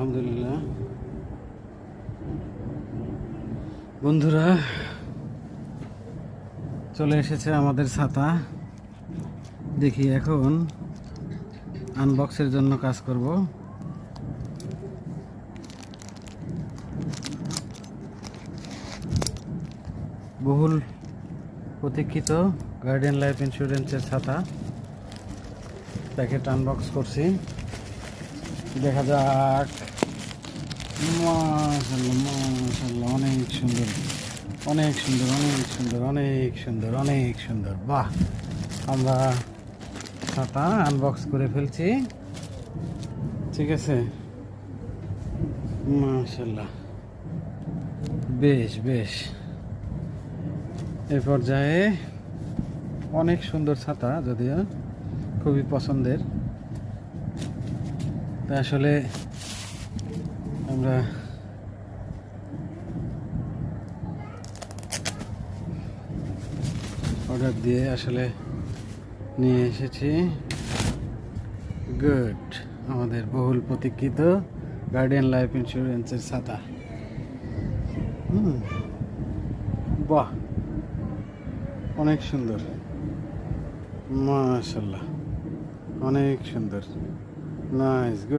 আলহামদুলিল্লাহ। বন্ধুরা, চলে এসেছে আমাদের ছাতা। দেখি এখন আনবক্সের জন্য কাজ করব। বহুল প্রতীক্ষিত গার্ডিয়ান লাইফ ইন্স্যুরেন্সের ছাতা। প্যাকেট আনবক্স করছি। দেখা যাক। মাশাল্লাহ অনেক সুন্দর অনেক সুন্দর অনেক সুন্দর অনেক সুন্দর অনেক সুন্দর। বাহ! আমরা ছাতা আনবক্স করে ফেলছি। ঠিক আছে? মাশাল্লাহ বেশ বেশ। এই পর্যায়ে অনেক সুন্দর ছাতা যদিও খুবই পছন্দের। তা আসলে আমরা অর্ডার দিয়ে আসলে নিয়ে এসেছি। গুড। আমাদের বহুল প্রতীক্ষিত গার্ডিয়ান লাইফ ইন্স্যুরেন্সের ছাতা। হুম। বাহ। অনেক সুন্দর। মাশাল্লাহ। অনেক সুন্দর। নাইস। গুড